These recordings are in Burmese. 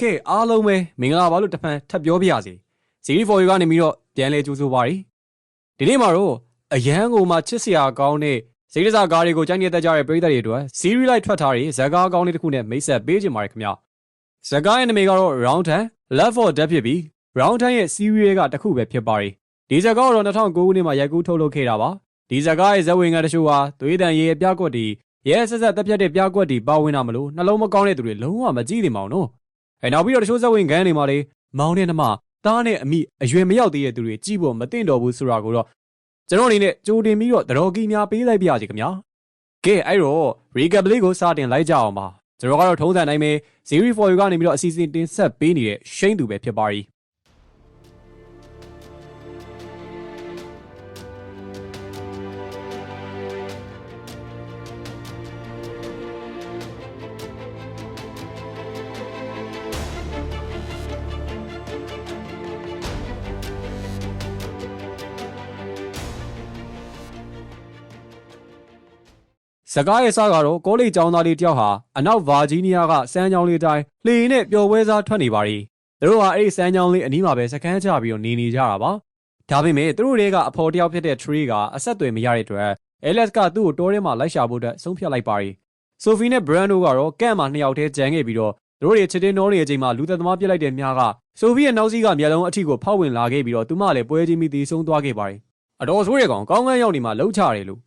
ကဲအားလုံးပဲမင်္ဂလာပါလို့တစ်ဖန်ထပ်ပြောပြရစီစီရီဖော်ယူကနေပြီးတော့ပြန်လဲကြိုးဆိုပါရီဒီနေ့မှာတော့အရန်ကိုမှချစ်စရာကောင်းတဲ့စိတ်ဒဇာကားတွေကိုကြိုက်နေတဲ့ကြတဲ့ပရိသတ်တွေအတွက်စီရီလိုက်ထွက်ထားတဲ့ဇာကားကောင်းလေးတစ်ခုနဲ့မိတ်ဆက်ပေးခြင်းပါတယ်ခင်ဗျာဇာကားရဲ့နာမည်ကတော့ Round 10 Love for Death ဖြစ်ပြီး Round 10ရဲ့ series ကတစ်ခုပဲဖြစ်ပါရီဒီဇာကားကတော့2009ခုနှစ်မှာရိုက်ကူးထုတ်လုပ်ခဲ့တာပါဒီဇာကားရဲ့ဇဝင်ငံတချို့ဟာသွေးတန်ရေအပြားကွက်တီရဲဆက်ဆက်တက်ပြတ်တဲ့ပြားကွက်တီပါဝင်တာမလို့နှလုံးမကောင်းတဲ့သူတွေလုံးဝမကြည့်သင့်ပါဘူးနော် အဲနောက်ပြီးတော့တချို့ဇဝင်ခန်းတွေမှာလေမောင်နဲ့နှမသားနဲ့အမိအရွယ်မရောက်သေးတဲ့သူတွေကြည့်ဖို့မသင့်တော်ဘူးဆိုတာကိုတော့ကျွန်တော်အနေနဲ့ကြိုတင်ပြီးတော့တတော်ကီများပေးလိုက်ပြရစီခင်ဗျာကဲအဲ့တော့ recap လေးကိုစတင်လိုက်ကြအောင်ပါကျွန်တော်ကတော့ထုံးစံတိုင်းပဲ series for you ကနေပြီးတော့အစီအစဉ်တင်ဆက်ပေးနေတဲ့ရှိန်သူပဲဖြစ်ပါရီ စကားရဲ့စကတော့ကောလိပ်ကျောင်းသားလေးတယောက်ဟာအနောက်ဗာဂျီးနီးယားကစမ်းချောင်းလေးတိုင်းလှေနဲ့ပျော်ပွဲစားထွက်နေပါရီသူတို့ဟာအဲ့ဒီစမ်းချောင်းလေးအနီးမှာပဲစကန်းချပြီးတော့နေနေကြတာပါဒါပေမဲ့သူတို့တွေကအဖော်တယောက်ဖြစ်တဲ့ Tree ကအဆက်အသွယ်မရတဲ့အတွက် Alex ကသူ့ကိုတောထဲမှာလိုက်ရှာဖို့အတွက်ဆုံးဖြတ်လိုက်ပါရီဆိုဖီနဲ့ Brando ကတော့ကန့်မှာနှစ်ယောက်တည်းကြံခဲ့ပြီးတော့သူတို့တွေချစ်တင်းနှောနေတဲ့အချိန်မှာလူသက်သမားပြစ်လိုက်တဲ့မြားကဆိုဖီရဲ့နောက်စီးကမျက်လုံးအထီကိုဖောက်ဝင်လာခဲ့ပြီးတော့သူမလည်းပွဲချင်းပြီးတည်ဆုံးသွားခဲ့ပါရီအတော်ဆိုးရကောင်ကောင်းကန်းရောက်နေမှလှုပ်ချတယ်လို့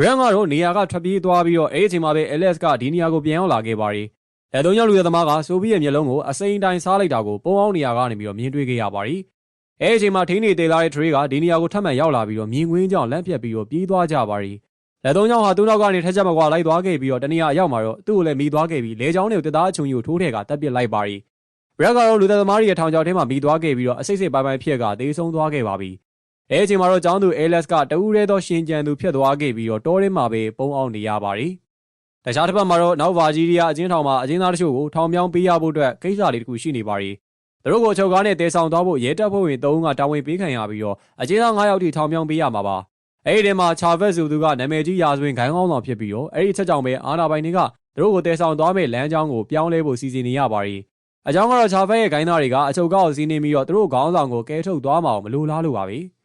ဘရန်ကတော့နေရာကထွက်ပြေးသွားပြီးတော့အဲ့ဒီအချိန်မှာပဲ LS ကဒီနေရာကိုပြန်ရောက်လာခဲ့ပါရီ။လက်သုံးယောက်လူရသမားကဆိုဗီယက်မျက်လုံးကိုအစိမ်းတိုင်းစားလိုက်တာကိုပုံအောင်နေရာကနေပြီးတော့မြင်တွေ့ခဲ့ရပါရီ။အဲ့ဒီအချိန်မှာထိန်းနေသေးလာတဲ့ Trey ကဒီနေရာကိုထပ်မံရောက်လာပြီးတော့မြင်ကွင်းကြောင့်လန့်ပြတ်ပြီးတော့ပြေးသွားကြပါရီ။လက်သုံးယောက်ဟာသူ့နောက်ကနေထက်ချက်မကွာလိုက်သွားခဲ့ပြီးတော့တနေရာအရောက်မှာတော့သူ့ကိုလည်းမိသွားခဲ့ပြီးလေချောင်းတွေကိုတက်သားအချုံကြီးကိုထိုးထည့်ကတပ်ပစ်လိုက်ပါရီ။ဘရက်ကတော့လူသက်သမားတွေရဲ့ထောင်ချောက်ထဲမှာမိသွားခဲ့ပြီးတော့အစိတ်စိတ်ပိုင်းပိုင်းဖြစ်ကသေဆုံးသွားခဲ့ပါပြီ။ အဲအချိန်မှာတော့ကျောင်းသူ ALS ကတဦးရဲသောရှင်ကြံသူဖြစ်သွားခဲ့ပြီးတော့တောထဲမှာပဲပုံအောင်နေရပါတယ်။တခြားတစ်ဖက်မှာတော့နောက်ဗာဂျီးရီးယားအချင်းထောင်မှာအချင်းသားတချို့ကိုထောင်ပြောင်းပေးရဖို့အတွက်ကိစ္စလေးတစ်ခုရှိနေပါတယ်။သူတို့ကိုချုပ်ကားနဲ့တဲဆောင်သွားဖို့ရဲတပ်ဖွဲ့ဝင်၃ဦးကတာဝန်ပေးခံရပြီးတော့အချင်းသား9ယောက်ထိထောင်ပြောင်းပေးရမှာပါ။အဲဒီထဲမှာချာဗက်ဆိုသူကနာမည်ကြီးရာဇဝင်ခိုင်းကောင်းဆောင်ဖြစ်ပြီးတော့အဲဒီချက်ကြောင့်ပဲအာနာပိုင်တွေကသူတို့ကိုတဲဆောင်သွားမဲ့လမ်းကြောင်းကိုပြောင်းလဲဖို့စီစဉ်နေရပါတယ်။အကြောင်းကတော့ချာဗက်ရဲ့ခိုင်းသားတွေကအချုပ်ကားကိုစီးနေပြီးတော့သူတို့ခေါင်းဆောင်ကိုကဲထုတ်သွားမှာမလို့လားလို့ပါပဲ။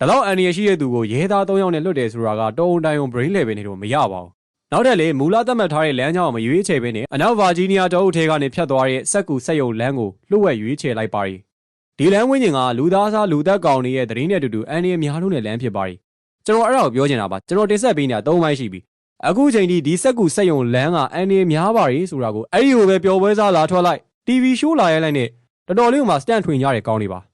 ဒါတော့အန်ဒီရရှိတဲ့သူကိုရဲသား၃ယောက်နဲ့လွတ်တယ်ဆိုတာကတုံတိုင်ုံ brain level နေတော့မရပါဘူး။နောက်ထပ်လေမူလသတ်မှတ်ထားတဲ့လမ်းကြောင်းကိုမရွေးချယ်ဘဲနဲ့အနောက်ဗာဂျီးနီးယားတောအုပ်ထဲကနေဖြတ်သွားတဲ့စက်ကူစက်ယုံလမ်းကိုလှုပ်ဝက်ရွေးချယ်လိုက်ပါရီ။ဒီလမ်းဝင်းကျင်ကလူသားစားလူသက်ကောင်တွေရဲ့တရင်နဲ့အတူတူအန်ဒီရများလုံးတဲ့လမ်းဖြစ်ပါရီ။ကျွန်တော်အဲ့ဒါကိုပြောချင်တာပါကျွန်တော်တင်ဆက်ပေးနေတာ၃ပိုင်းရှိပြီ။အခုချိန်ထိဒီစက်ကူစက်ယုံလမ်းကအန်ဒီရများပါရီဆိုတာကိုအဲ့ဒီကိုပဲပျော်ပွဲစားလာထွက်လိုက် TV show လာရဲလိုက်နဲ့တော်တော်လေးကမှ stand ထွင်ကြတဲ့ကောင်းတွေပါ။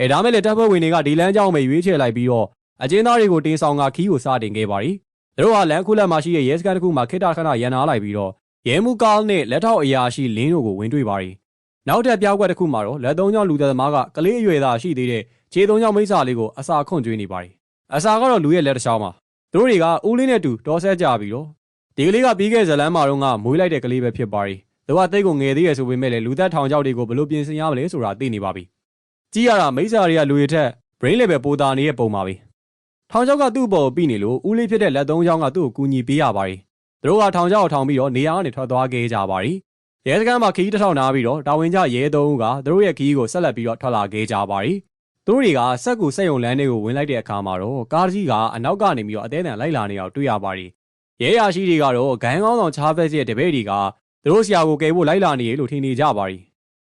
အဲဒါမဲ့လေတပ်ဖွဲ့ဝင်တွေကဒီလမ်းကြောင်းပဲရွေးချယ်လိုက်ပြီးတော့အကျဉ်းသားတွေကိုတင်ဆောင်ကခီးကိုစတင်ခဲ့ပါရီ။သူတို့ဟာလန်ခုလက်မှာရှိတဲ့ရဲစခန်းတစ်ခုမှာခိတ္တခဏရန်နာလိုက်ပြီးတော့ရဲမှုကားနဲ့လက်ထောက်အရာရှိလင်းတို့ကိုဝင်တွေ့ပါရီ။နောက်ထပ်ပြောက်ကွက်တစ်ခုမှာတော့လက်သုံးချောင်းလူသက်သမားကကလေးအရွယ်သားရှိသေးတဲ့ခြေသုံးချောင်းမိစ္ဆာလေးကိုအစာခွန့်ကျွေးနေပါရီ။အစာကတော့လူရဲ့လက်တစ်ချောင်းပါ။သူတို့တွေကဦးလေးနဲ့တူတော်ဆက်ကြပြီးတော့ဒီကလေးကပြီးခဲ့ဇလန်းမှာတော့ကမွေးလိုက်တဲ့ကလေးပဲဖြစ်ပါရီ။သူကတိတ်ကိုငယ်သေးရဆိုပေမဲ့လည်းလူသက်ထောင်ချောက်တွေကိုဘလို့ပြင်ဆင်ရမလဲဆိုတာသိနေပါပြီ။ ကြည့်ရတာမိစ္ဆာတွေကလူတွေထက် brain level ပိုတာနေတဲ့ပုံပါပဲ။ထောင်ချောက်ကသူ့ဘော်ပြီးနေလို့ဦးလေးဖြစ်တဲ့လက်သုံးချောင်းကသူ့ကိုကူညီပေးရပါရီ။သူတို့ကထောင်ချောက်ကိုထောင်ပြီးတော့နေရာကနေထွက်သွားခဲ့ကြပါရီ။ရဲစခန်းမှာခီးတစ်ထောင်နာပြီးတော့တာဝန်ကျရဲသုံးဦးကသူတို့ရဲ့ခီးကိုဆက်လက်ပြီးတော့ထွက်လာခဲ့ကြပါရီ။သူတို့တွေကစက်ကူစက်ယုံလမ်းတွေကိုဝင်လိုက်တဲ့အခါမှာတော့ကားကြီးကအနောက်ကနေပြီးတော့အသေးအံလိုက်လာနေအောင်တွေ့ရပါရီ။ရဲရရှိတွေကတော့ဂိုင်းကောင်းဆောင်ချားဖက်ရဲ့တပည့်တွေကသူတို့ဆရာကိုကယ်ဖို့လိုက်လာနေလို့ထင်နေကြပါရီ။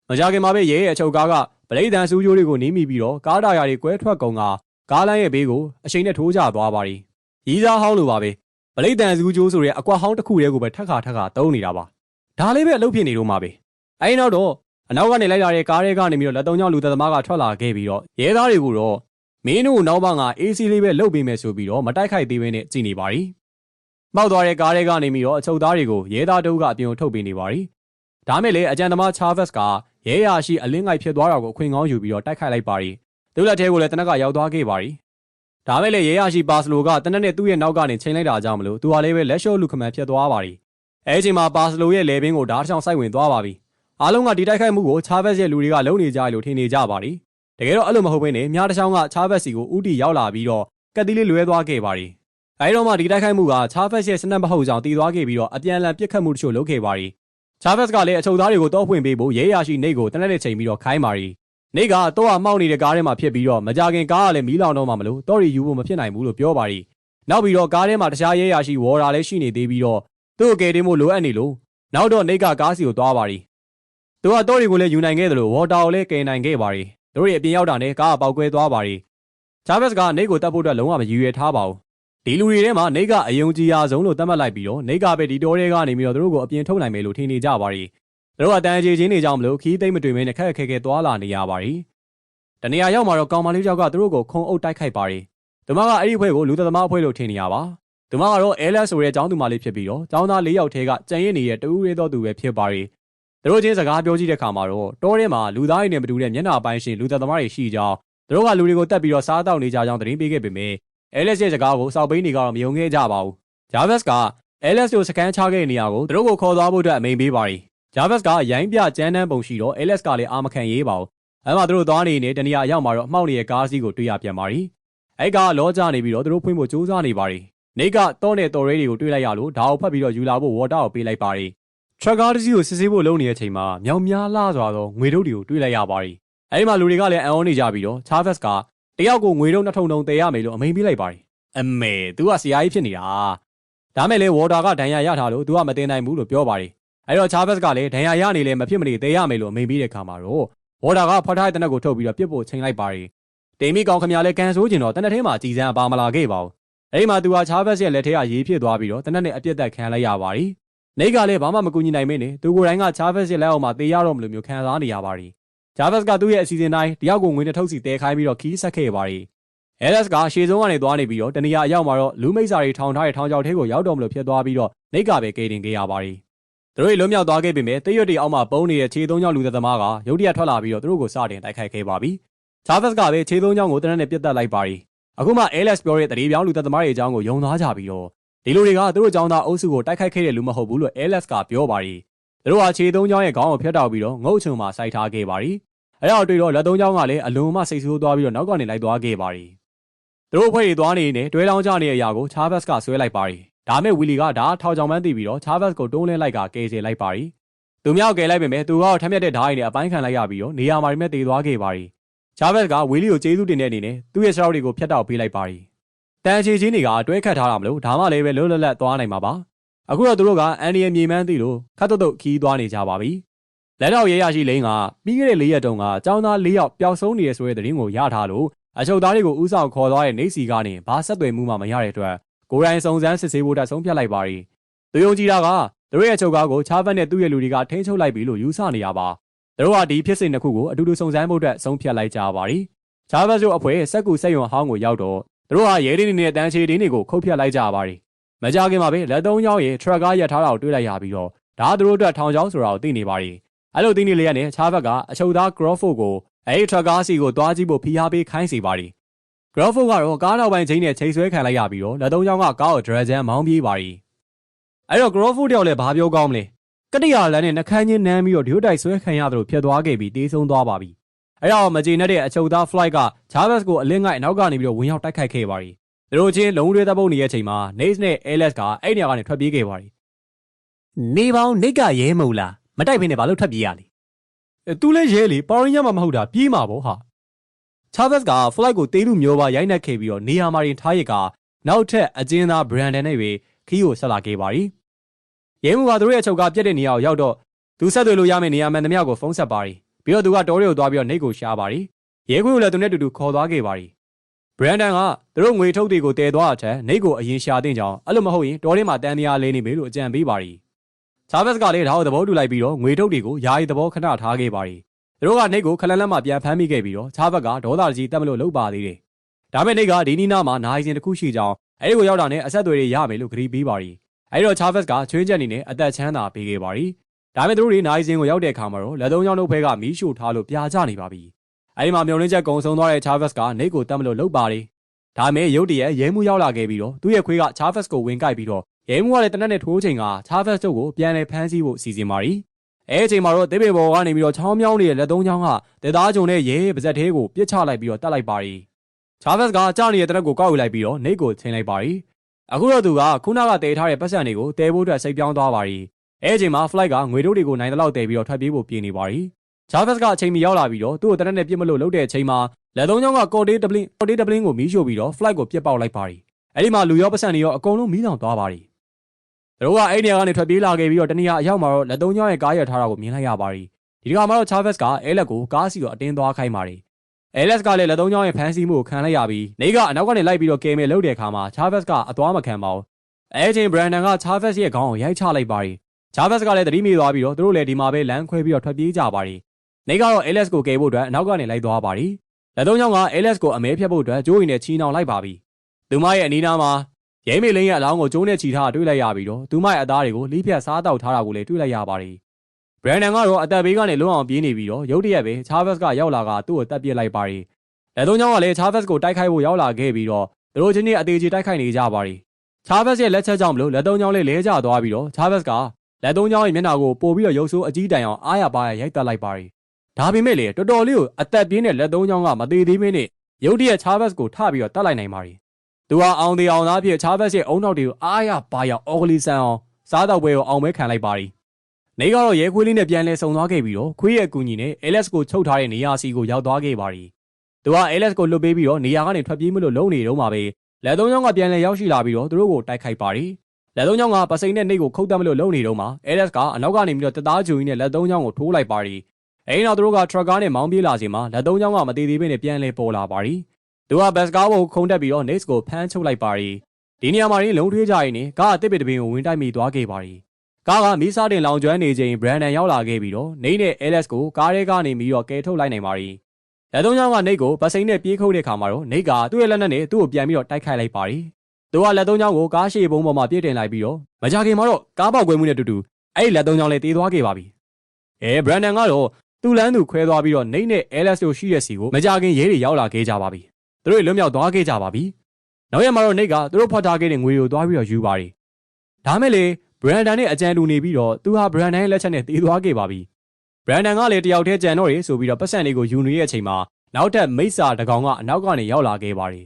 မကြခင်မှာပဲရဲရဲ့အချုပ်ကားကပလိတ်တန်စူးကြိုးတွေကိုနီးမိပြီးတော့ကားတာယာတွေကွဲထွက်ကုန်ကကားလမ်းရဲ့ဘေးကိုအချိန်နဲ့ထိုးကျသွားပါရီ။ရီးစားဟောင်းလိုပါပဲ။ပလိတ်တန်စူးကြိုးဆိုတဲ့အကွက်ဟောင်းတစ်ခုတည်းကိုပဲထက်ခါထက်ခါတုံးနေတာပါ။ဒါလေးပဲအလုပ်ဖြစ်နေတော့မှာပဲ။အဲဒီနောက်တော့အနောက်ကနေလိုက်လာတဲ့ကားတွေကနေပြီးတော့လက်သုံးချောင်းလူသက်သမားကထွက်လာခဲ့ပြီးတော့ရဲသားတွေကိုတော့မင်းတို့နောက်ဘက AC လေးပဲလုတ်ပေးမယ်ဆိုပြီးတော့မတိုက်ခိုက်သေးဘဲနဲ့ကြည်နေပါရီ။မောက်သွားတဲ့ကားတွေကနေပြီးတော့အချုပ်သားတွေကိုရဲသားတို့ကအပြင်ကိုထုတ်ပေးနေပါရီ။ ဒါမဲ့လေအကြံသမားချာဗက်စ်ကရဲရရှိအလင်းငိုက်ဖြစ်သွားတာကိုအခွင့်ကောင်းယူပြီးတော့တိုက်ခိုက်လိုက်ပါရီ။သူ့လက်ထဲကိုလည်းတနက်ကရောက်သွားခဲ့ပါရီ။ဒါမဲ့လေရဲရရှိပါစလိုကတနက်နဲ့သူ့ရဲ့နောက်ကနေချိန်လိုက်တာကြောင့်မလို့သူဟာလည်းပဲလက်လျှော့လူခမန်ဖြစ်သွားပါရီ။အဲအချိန်မှာပါစလိုရဲ့လေဘင်းကိုဓာတ်ချောင်းစိုက်ဝင်သွားပါပြီ။အားလုံးကဒီတိုက်ခိုက်မှုကိုချာဗက်စ်ရဲ့လူတွေကလုံနေကြလို့ထင်နေကြပါရီ။တကယ်တော့အဲ့လိုမဟုတ်ဘဲနဲ့မြားတစ်ချောင်းကချာဗက်စီကိုဥတီရောက်လာပြီးတော့ကက်တီလေးလွဲသွားခဲ့ပါရီ။အဲဒီတော့မှဒီတိုက်ခိုက်မှုကချာဗက်ရဲ့စနက်မဟုတ်ကြောင်တည်သွားခဲ့ပြီးတော့အပြန်အလှန်ပြစ်ခတ်မှုတချို့လုပ်ခဲ့ပါရီ ချာဗက်စ်ကလည်းအချုပ်သားတွေကိုတောဖွင့်ပေးဖို့ရဲရရှိနေကိုတနက်နေ့ချိန်ပြီးတော့ခိုင်းပါရီနေကတော့အမောက်နေတဲ့ကားထဲမှာဖြစ်ပြီးတော့မကြခင်ကားကလည်းမီးလောင်တော့မှမလို့တော်ရီယူဖို့မဖြစ်နိုင်ဘူးလို့ပြောပါရီနောက်ပြီးတော့ကားထဲမှာတခြားရဲရရှိဝေါ်တာလည်းရှိနေသေးပြီးတော့သူ့ကိုကယ်တင်ဖို့လိုအပ်နေလို့နောက်တော့နေကကားစီကိုသွားပါရီသူကတော်ရီကိုလည်းယူနိုင်ခဲ့တယ်လို့ဝေါ်တာကိုလည်းကယ်နိုင်ခဲ့ပါရီတို့ရဲ့အပြင်ရောက်တာနဲ့ကားကပေါက်ကွဲသွားပါရီချာဗက်စ်ကနေကိုတက်ဖို့အတွက်လုံးဝမရည်ရွယ်ထားပါဘူး ဒီလူတွေထဲမှာနေကအယုံကြည်ရာဆုံးလို့သတ်မှတ်လိုက်ပြီးတော့နေကပဲဒီတိုးတွေကနေပြီးတော့သူတို့ကိုအပြင်ထုတ်နိုင်မယ်လို့ထင်နေကြပါရီသူတို့ကတန်ကြေချင်းနေကြမလို့ခီးသိမ့်မတွေ့မင်းနဲ့ခက်ခက်ခဲခဲသွားလာနေရပါရီတနေရာရောက်မှာတော့ကောင်မလေးယောက်ကသူတို့ကိုခုံအုပ်တိုက်ခိုက်ပါရီသူမကအဲ့ဒီအဖွဲ့ကိုလူသက်သမားအဖွဲ့လို့ထင်နေရပါသူမကတော့ LS ဆိုတဲ့ចောင်းသူမလေးဖြစ်ပြီးတော့ចောင်းသား၄ယောက်ထဲကကြံရစ်နေတဲ့တူရဲတော်သူပဲဖြစ်ပါရီသူတို့ချင်းစကားပြောကြည့်တဲ့ခါမှာတော့တောထဲမှာလူသားတွေနဲ့မတူတဲ့မျက်နှာပိုင်းရှင်လူသက်သမားတွေရှိကြောင်းသူတို့ကလူတွေကိုတက်ပြီးတော့စားတောက်နေကြကြောင်းသတင်းပေးခဲ့ပေမယ့် LS ရဲ့စကားကိုစောက်ပိန်းတွေကတော့မယုံခဲ့ကြပါဘူး။ Jarvis က LS ကိုစကန်ချခဲ့တဲ့နေရာကိုသူတို့ကိုခေါ်သွားဖို့အတွက်အမိန်ပေးပါရီ။ Jarvis ကရိုင်းပြကျန်းတန်းပုံရှိတော့ LS ကလည်းအာမခံရေးပါဘူး။အဲမှာသူတို့သွားနေနေတနေရာရောက်မှာတော့အမှောက်နေတဲ့ကားစီးကိုတွေ့ရပြန်ပါရီ။အဲကလောကြနေပြီးတော့သူတို့ဖွင့်ဖို့ကြိုးစားနေပါရီ။နေကတော့တဲ့တော်ရဲတွေကိုတွေ့လိုက်ရလို့ဒါကိုဖတ်ပြီးတော့ယူလာဖို့ဝေါ်တာကိုပေးလိုက်ပါရီ။ truck ကားတစ်စီးကိုစစ်ဆေးဖို့လုပ်နေတဲ့အချိန်မှာမြောင်များလာစွာသောငွေထုတ်တွေကိုတွေ့လိုက်ရပါရီ။အဲဒီမှာလူတွေကလည်းအံ့ဩနေကြပြီးတော့ Jarvis က တယောက်ကိုငွေထုတ်နှစ်ထုံထုံတည်ရမယ်လို့အမိန်ပေးလိုက်ပါရီ။အမေ तू ကဆရာကြီးဖြစ်နေတာဒါမဲ့လေဝေါ်တာကဒဏ်ရာရထားလို့ तू ကမတင်နိုင်ဘူးလို့ပြောပါတယ်အဲ့တော့ချာဘတ်ကလည်းဒဏ်ရာရနေလေမဖြစ်မနေသေးရမယ်လို့အမိန်ပေးတဲ့ခါမှာတော့ဝေါ်တာကဖတ်ထားတဲ့တနက်ကိုထုတ်ပြီးတော့ပြစ်ဖို့ချိန်လိုက်ပါတယ်တိမ်မီကောင်ခမရလဲကန်ဆိုးကျင်တော့တနက်ထဲမှာကြည်စမ်းပါမလာခဲ့ပါဘူးအဲ့ဒီမှာ तू ကချာဘတ်ရဲ့လက်ထဲကရေးဖြစ်သွားပြီးတော့တနက်နဲ့အပြစ်သက်ခံလိုက်ရပါတယ်နေကလည်းဘာမှမကူညီနိုင်မင်းနဲ့သူကိုယ်တိုင်ကချာဘတ်ရဲ့လက်အောက်မှာတေးရတော့မလို့မျိုးခံစားနေရပါတယ် ချာဘတ်ကသူ့ရဲ့အစီအစဉ်တိုင်းတယောက်ကိုငွေနဲ့ထုတ်စီတဲခိုင်းပြီးတော့ခီးဆက်ခဲ့ပါတယ် LS ကရှေ့ဆုံးကနေသွားနေပြီးတော့တနေရာအရောက်မှာတော့လူမိတ်စာတွေထောင်ထားတဲ့ထောင်ချောက်ထဲကိုရောက်တော်မလို့ဖြစ်သွားပြီးတော့နေကပဲကေတင်ခဲ့ရပါတယ်။သူတို့လွတ်မြောက်သွားခဲ့ပေမဲ့တရွတ်တီအောက်မှာပုံနေတဲ့ခြေသုံးချောင်းလူသက်သမားကရုတ်တရက်ထွက်လာပြီးတော့သူတို့ကိုစတင်တိုက်ခိုက်ခဲ့ပါပြီ။ Charles ကပဲခြေသုံးချောင်းကိုတနက်နဲ့ပြတ်တက်လိုက်ပါရီ။အခုမှ LS ပြောတဲ့တရေပြောင်းလူသက်သမားတွေအကြောင်းကိုယုံသွားကြပြီးတော့ဒီလူတွေကသူတို့ကြောင်းသားအုပ်စုကိုတိုက်ခိုက်ခဲ့တဲ့လူမဟုတ်ဘူးလို့ LS ကပြောပါရီ။သူတို့ဟာခြေသုံးချောင်းရဲ့ခေါင်းကိုဖျက်တောက်ပြီးတော့ငုတ်ချုံမှာစိုက်ထားခဲ့ပါရီ။ အဲတော့တွေ့တော့လက်သုံးချောင်းကလည်းအလုံးမစိတ်ဆိုးသွားပြီးတော့နောက်ကနေလိုက်သွားခဲ့ပါရီ။သူတို့အဖွဲ့တွေသွားနေနေတွဲလောင်းကြနေတဲ့အရာကိုချားဘတ်ကဆွဲလိုက်ပါရီဒါမဲ့ဝီလီကဒါထောက်ချောင်မှန်းသိပြီးတော့ချားဘတ်ကိုတွန်းလှဲလိုက်ကကယ်ဆယ်လိုက်ပါရီသူမြောက်ကယ်လိုက်ပေမဲ့သူကထက်မြက်တဲ့ဓာတ်ရည်နဲ့အပိုင်းခံလိုက်ရပြီးတော့နေရာမှာရိမဲ့တေသွားခဲ့ပါရီချားဘတ်ကဝီလီကိုကျေးဇူးတင်တဲ့အနေနဲ့သူ့ရဲ့စရောက်တွေကိုဖျက်တောက်ပေးလိုက်ပါရီတန်ချီချင်းတွေကတွဲခတ်ထားတာမလို့ဒါမှလည်းပဲလွတ်လပ်လပ်သွားနိုင်မှာပါအခုတော့သူတို့ကအန်ဒီရဲ့မြေမှန်းသိလို့ခတ်တုတ်တုတ်ခီးသွားနေကြပါပြီ လက်တော့ရဲရရှိလိန်ကပြီးခဲ့တဲ့၄ရက်တုန်းကចောင်းသား၄ယောက်ပျောက်ဆုံးနေရဆိုတဲ့သတင်းကိုရထားလို့အချုပ်သားတွေကိုဥဆောင်ခေါ်သွားတဲ့နေစီကနေဘာဆက်သွယ်မှုမှမရတဲ့အတွက်ကိုရိုင်းစုံစမ်းစစ်ဆေးဖို့တက်ဆုံးဖြတ်လိုက်ပါရီသူယုံကြည်တာကသူတို့ရဲ့ချုပ်ကားကိုချားဖက်နဲ့သူ့ရဲ့လူတွေကထိန်းချုပ်လိုက်ပြီလို့ယူဆနေရပါသူတို့ကဒီဖြစ်စဉ်တစ်ခုကိုအတူတူစုံစမ်းဖို့အတွက်ဆုံးဖြတ်လိုက်ကြပါရီချားဖက်တို့အဖွဲ့စက်ကူစက်ယုံဟောင်းကိုရောက်တော့သူတို့ဟာရဲတင်းနေတဲ့တန်းချီတင်းတွေကိုခုတ်ဖြတ်လိုက်ကြပါရီမကြခင်မှာပဲလက်သုံးချောင်းရဲ့ထရက်ကားရပ်ထားတာကိုတွေ့လိုက်ရပြီးတော့ဒါသူတို့အတွက်ထောင်ချောင်းဆိုတာကိုသိနေပါရီ အဲ့လိုသိနေလေရနဲ့ချားဖက်ကအချုပ်သားဂရော့ဖို့ကိုအဲ့ဒီထရက်ကားစီကိုသွားကြည့်ဖို့ဖိအားပေးခိုင်းစီပါရီဂရော့ဖို့ကတော့ကားနောက်ပိုင်းချင်းနဲ့ချိန်ဆွဲခံလိုက်ရပြီးတော့လက်သုံးချောင်းကကားကိုဒရဂျန်မောင်းပြေးပါရီအဲ့တော့ဂရော့ဖို့တယောက်လည်းဘာပြောကောင်းမလဲကတိရလန်းနဲ့နှခမ်းချင်းနမ်းပြီးတော့ဒီလိုတိုက်ဆွဲခံရသလိုဖြစ်သွားခဲ့ပြီးတေးဆုံးသွားပါပြီအဲ့တော့မကြေနဲ့တဲ့အချုပ်သား flight က Jarvis ကိုအလင်းငိုက်နောက်ကနေပြီးတော့ဝင်ရောက်တိုက်ခိုက်ခဲ့ပါရီသူတို့ချင်းလုံးတွေတပ်ပုတ်နေတဲ့အချိန်မှာ Nace နဲ့ Alex ကအဲ့နေရာကနေထွက်ပြေးခဲ့ပါရီနေပေါင်းနေကရဲမုံလား မတိုက်ဖ ೇನೆ ဘာလို့ထွက်ပြေးရလဲသူလည်းရဲလေပေါရင်းရမှာမဟုတ်တာပြေးမှာပေါ့ဟာချာဗက်စ်က flight ကိုတေးလူမျိုးပါရိုက်နှက်ခဲ့ပြီးတော့နေရာမှာတင်ထားရကနောက်ထပ်အကျဉ်းသား Brandon နဲ့ပဲခီးကိုဆက်လာခဲ့ပါရီရဲမှုကသူတို့ရဲ့ချုပ်ကပြက်တဲ့နေရာကိုရောက်တော့သူဆက်သွယ်လို့ရမယ့်နေရာမှန်သမျှကိုဖုန်းဆက်ပါရီပြီးတော့သူကတောတွေကိုသွားပြီးတော့နှိတ်ကိုရှားပါရီရဲခွေကိုလည်းသူနဲ့တူတူခေါ်သွားခဲ့ပါရီ Brandon ကသူတို့ငွေထုတ်တွေကိုတည်သွားတဲ့နှိတ်ကိုအရင်ရှာတင်ကြောင်းအဲ့လိုမဟုတ်ရင်တောထဲမှာတန်းတရားလဲနေပြီလို့အကြံပေးပါရီ ချာဗက်စ်ကလည်းဒါကိုသဘောတူလိုက်ပြီးတော့ငွေထုတ်တွေကိုယာယီသဘောခဏထားခဲ့ပါရီသူတို့ကနှိတ်ကိုခလန်လက်မှပြန်ဖမ်းမိခဲ့ပြီးတော့ချားဘက်ကဒေါသကြီးတက်မလို့လှုပ်ပါသေးတယ်။ဒါပေမဲ့နှိတ်ကဒီနီနာမှာနိုင်စင်တစ်ခုရှိကြောင်းအဲဒီကိုရောက်တာနဲ့အဆက်အသွယ်တွေရမယ်လို့ကြေပေးပါရီ။အဲဒီတော့ချားဘက်ကချွေးချက်အနေနဲ့အသက်ချမ်းသာပေးခဲ့ပါရီ။ဒါပေမဲ့သူတို့တွေနိုင်စင်ကိုရောက်တဲ့အခါမှာတော့လက်သုံးချောင်းတို့ဘက်ကမီးရှို့ထားလို့ပြာကျနေပါပြီ။အဲဒီမှာမျောလင်းချက်ကုံဆုံးသွားတဲ့ချားဘက်ကနှိတ်ကိုတက်မလို့လှုပ်ပါရီ။ဒါပေမဲ့ရုတ်တရက်ရဲမှုရောက်လာခဲ့ပြီးတော့သူ့ရဲ့ခွေးကချားဘက်ကိုဝင်ကိုက်ပြီးတော့ ရဲမှုကလည်းတနက်နဲ့ထိုးချိန်ကချားဘက်တို့ကိုပြန်လည်ဖမ်းဆီးဖို့စီစဉ်ပါရီ။အဲအချိန်မှာတော့တေးပေဘော်ကနေပြီးတော့ချောင်းမြောင်းနေတဲ့လက်သုံးချောင်းကဒေသားဂျုံနဲ့ရဲပါဇက်သေးကိုပြစ်ချလိုက်ပြီးတော့တတ်လိုက်ပါရီချာဗက်စ်ကကြာနေတဲ့တရက်ကိုကောက်ယူလိုက်ပြီးတော့နေကိုချင်းလိုက်ပါရီအခုတော့သူကခုနကတဲထားတဲ့ပတ်စံတွေကိုတဲဖို့အတွက်စိတ်ပြောင်းသွားပါရီအဲအချိန်မှာ flight ကငွေတို့တွေကိုနိုင်တဲ့လောက်တည်ပြီးတော့ထွက်ပြေးဖို့ပြင်နေပါရီ။ Jarvis ကအချိန်မီရောက်လာပြီးတော့သူ့ကိုတနက်နဲ့ပြစ်မလို့လှုပ်တဲ့အချိန်မှာလက်သုံးချောင်းကကော်တေးဒပလင်းကော်တေးဒပလင်းကိုမီးရှို့ပြီးတော့ flight ကိုပြစ်ပေါက်လိုက်ပါရီ။အဲဒီမှာလူရောပတ်စံတွေရောအကုန်လုံးမီးလောင်သွားပါရီ။သူ တို့ကအဲ့ဒီနေရာကနေထွက်ပြေးလာခဲ့ပြီးတော့တနေရာအရောက်မှာတော့လက်သုံးချောင်းရဲ့ကားရထားတာကိုမြင်လိုက်ရပါရီ။ဒီတခါမှာတော့ Jarvis ကအဲလက်ကိုကားစီကိုအတင်းသွားခိုင်းပါရီ။အဲလက်စ်ကလည်းလက်သုံးချောင်းရဲ့ဖန်ဆီးမှုကိုခံလိုက်ရပြီးနေကအနောက်ကနေလိုက်ပြီးတော့ကယ်မယ်လုပ်တဲ့အခါမှာချားဗက်စ်ကအသွားမခံပါဘူးအဲအချိန်ဘရန်ဒန်ကချားဗက်စ်ရဲ့ခေါင်းကိုရိုက်ချလိုက်ပါရီချားဗက်စ်ကလည်းသတိမေ့သွားပြီးတော့သူတို့လည်းဒီမှာပဲလမ်းခွဲပြီးတော့ထွက်ပြေးကြပါရီနေကတော့အဲလက်စ်ကိုကယ်ဖို့အတွက်အနောက်ကနေလိုက်သွားပါရီလက်သုံးချောင်းကအဲလက်စ်ကိုအမဲဖြတ်ဖို့အတွက်ဂျိုးရင်နဲ့ချီနှောင်လိုက်ပါပြီသူမရဲ့အနီးနားမှာ ရဲမေလင်းရဲ့အလောင်းကိုကျိုးနဲ့ချီထားတွေ့လိုက်ရပြီးတော့သူမရဲ့အသားတွေကိုလိဖျက်စားတောက်ထားတာကိုလည်းတွေ့လိုက်ရပါရီဘရန်ဒန်ကတော့အသက်ဘေးကနေလွတ်အောင်ပြေးနေပြီးတော့ရုတ်တရက်ပဲချားဗက်စ်ကရောက်လာကသူ့ကိုတပ်ပစ်လိုက်ပါရီလက်သုံးချောင်းကလည်းချားဗက်စ်ကိုတိုက်ခိုက်ဖို့ရောက်လာခဲ့ပြီးတော့သူတို့ချင်းချင်းအသေးကြီးတိုက်ခိုက်နေကြပါရီချားဗက်စ်ရဲ့လက်ချက်ကြောင့်မလို့လက်သုံးချောင်းလေးလဲကျသွားပြီးတော့ချားဗက်စ်ကလက်သုံးချောင်းရဲ့မျက်နှာကိုပို့ပြီးတော့ရုပ်ဆိုးအကြီးတန်အောင်အားရပါရရိုက်တက်လိုက်ပါရီဒါပေမဲ့လေတော်တော်လေးကိုအသက်ပြင်းတဲ့လက်သုံးချောင်းကမသေးသေးမင်းနဲ့ရုတ်တရက်ချားဗက်စ်ကိုထပြီးတော့တတ်လိုက်နိုင်ပါရီ သူဟာအောင်သေးအောင်သားဖြစ်ချားဗက်စ်ရဲ့အုံနောက်တွေကိုအားရပါရအော်ဂလီဆန်အောင်စားတော့ပွဲကိုအောင်မဲခံလိုက်ပါရီနေကတော့ရဲခွေးလေးနဲ့ပြန်လဲဆုံသွားခဲ့ပြီးတော့ခွေးရဲ့အကူကြီးနဲ့ LS ကိုချုပ်ထားတဲ့နေရာစီကိုရောက်သွားခဲ့ပါရီသူက LS ကိုလွတ်ပေးပြီးတော့နေရာကနေထွက်ပြေးမလို့လုံနေတော့မှပဲလက်သုံးချောင်းကပြန်လဲရောက်ရှိလာပြီးတော့သူတို့ကိုတိုက်ခိုက်ပါရီလက်သုံးချောင်းကပစိန်နဲ့နှိတ်ကိုခုတ်တက်မလို့လုံနေတော့မှ LS ကအနောက်ကနေပြီးတော့တသားဂျူကြီးနဲ့လက်သုံးချောင်းကိုထိုးလိုက်ပါရီအဲဒီနောက်သူတို့ကထရက်ကားနဲ့မောင်းပြေးလာစီမှာလက်သုံးချောင်းကမသေးသေးပဲနဲ့ပြန်လဲပေါ်လာပါရီ သူကဘတ်စကားကိုခုံတက်ပြီးတော့ Nate ကိုဖမ်းချုပ်လိုက်ပါရီဒီနေရာမှာရင်းလုံထွေးကြရင်နေကားအသစ်ပစ်တပင်ကိုဝင်တိုက်မိသွားခဲ့ပါရီကားကမီးစားတင်လောင်ကျွမ်းနေချိန်ဘရန်ဒန်ရောက်လာခဲ့ပြီးတော့နေနဲ့ LS ကိုကားထဲကနေပြီးတော့ကယ်ထုတ်လိုက်နိုင်ပါရီလက်သုံးချောင်းကနေကိုပတ်စိန်နဲ့ပြေးခုတ်တဲ့ခါမှာတော့နေကသူ့ရဲ့လက်နက်နဲ့သူ့ကိုပြန်ပြီးတော့တိုက်ခိုက်လိုက်ပါရီသူကလက်သုံးချောင်းကိုကားရှေ့ဘုံပေါ်မှာပြည့်တင်လိုက်ပြီးတော့မကြခင်မှာတော့ကားပေါက်ကွဲမှုနဲ့တူတူအဲ့ဒီလက်သုံးချောင်းလည်းတေးသွားခဲ့ပါပြီအဲဘရန်ဒန်ကတော့သူ့လမ်းသူခွဲသွားပြီးတော့နေနဲ့ LS တို့ရှိတဲ့စီကိုမကြခင်ရဲတွေရောက်လာခဲ့ကြပါပြီ သူတို့လွတ်မြောက်သွားခဲ့ကြပါပြီနောက်ရက်မှာတော့နေကသူတို့ဖော်ထားခဲ့တဲ့ငွေကိုသွားပြီးတော့ယူပါရီဒါမဲ့လေဘရန်ဒန်နဲ့အကြံတူနေပြီးတော့သူဟာဘရန်ဒန်ရဲ့လက်ချက်နဲ့တေးသွားခဲ့ပါပြီဘရန်ဒန်ကလည်းတယောက်တည်းကြံတော့ရေဆိုပြီးတော့ပတ်စံတွေကိုယူနေတဲ့အချိန်မှာနောက်ထပ်မိစ္ဆာတကောင်ကအနောက်ကနေရောက်လာခဲ့ပါရီ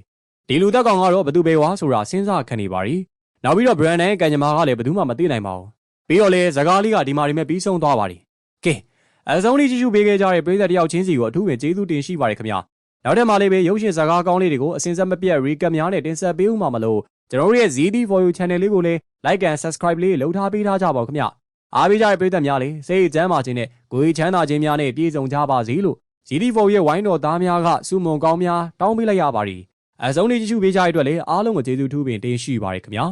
ဒီလူသက်ကောင်ကတော့ဘသူပဲဝါဆိုတာစဉ်းစားခံနေပါရီနောက်ပြီးတော့ဘရန်ဒန်ရဲ့ကံကြမ္မာကလည်းဘသူမှမသိနိုင်ပါဘူးပြီးတော့လေဇကားလေးကဒီမှာဒီမဲ့ပြီးဆုံးသွားပါရီကဲအဆုံးလေးကြည့်ရှုပေးခဲ့ကြတဲ့ပရိသတ်တယောက်ချင်းစီကိုအထူးပင်ကျေးဇူးတင်ရှိပါတယ်ခင်ဗျာ နောက်ထပ်မှလေးပဲရုပ်ရှင်ဇာတ်ကားကောင်းလေးတွေကိုအစင်ဆက်မပြတ် recap များနဲ့တင်ဆက်ပေးဦးမှာမလို့ကျွန်တော်တို့ရဲ့ ZD for you channel လေးကိုလည်း like and subscribe လေးလှုပ်ထားပေးထားကြပါဦးခင်ဗျအားပေးကြတဲ့ပရိသတ်များလည်းစိတ်အကျမ်းပါခြင်းနဲ့ကိုယ်ချမ်းသာခြင်းများနဲ့ပြည့်စုံကြပါစေလို့ ZD for you ရဲ့ဝိုင်းတော်သားများကစုမုံကောင်းများတောင်းပေးလိုက်ရပါတယ်အဆုံးလေးကြည့်ရှုပေးကြတဲ့အတွက်လည်းအားလုံးကိုကျေးဇူးထူးပင်တင်ရှိပါရခင်ဗျာ